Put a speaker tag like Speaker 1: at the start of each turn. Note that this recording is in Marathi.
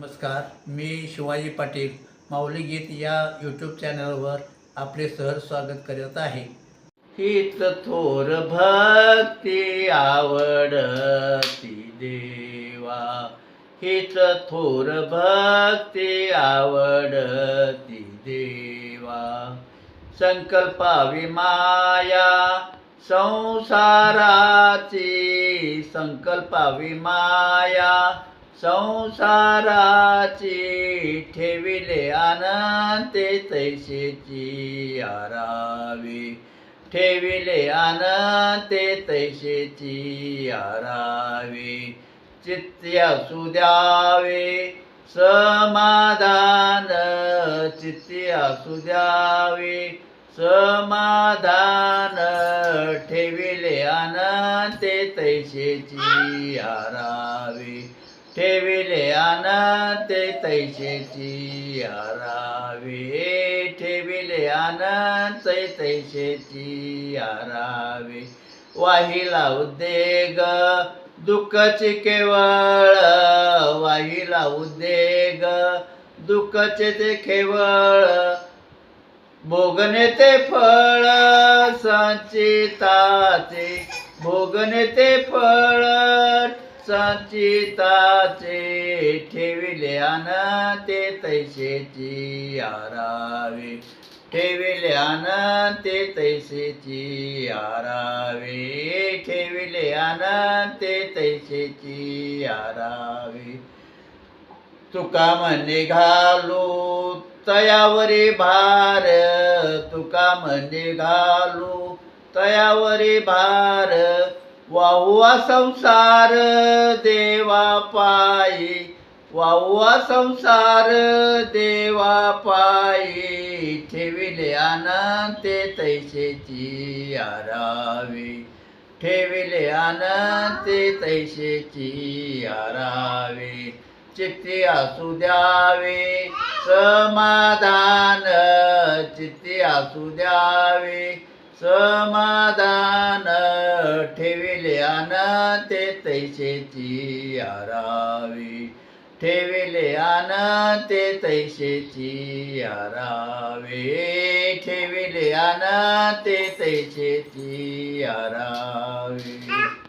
Speaker 1: नमस्कार मी शिवाजी पाटील माऊली गीत या यूट्यूब चॅनलवर आपले सहर स्वागत करत आहे. हीच थोर भक्ती आवडती देवा. हीच थोर भक्ती आवडती देवा. संकल्पावी माया संसाराची संकल्पावी माया संसाराची ठेविले अनंते तैसेची आरावी. ठेविले अनंते तैसेची आरावी. चित्त्या सुद्यावे समाधान चित्त्या सुद्यावे. समाधान ठेविले अनंते तैसेची आरावी. ठेविले अनते तैसेची आरावे ठेविले अनंत तैसेची आरावे वाहिला उद्देग दुःखचे केवळ. वाहिला उद्देग दुःखचे ते केवळ. भोगणे ते फळ सांचिताचे. भोगणे ते फळ सांचिता ठेविल्यान ते तैसेची आरावे ठेविल्यान ते तैसेची आरावे ठेविल्यान ते तैसेची आरावे. तुका म्हणे घालू तयावरी भार. तुका म्हणे घालू तयावरी भार. वाहुवा संसार देवा पायी. वाहुवा संसार देवा पायी ठेविले अनंते तैसेची आरावी. ठेविले अनंते तैसेची आरावे. चित्ती असू द्यावे समाधान चित्ती असू द्यावे. समाधान ठेविले अनंते तैसेची आरावी. ठेविले अनंते तैसेची आरावे. ठेविले अनंते तैसेची आरावे.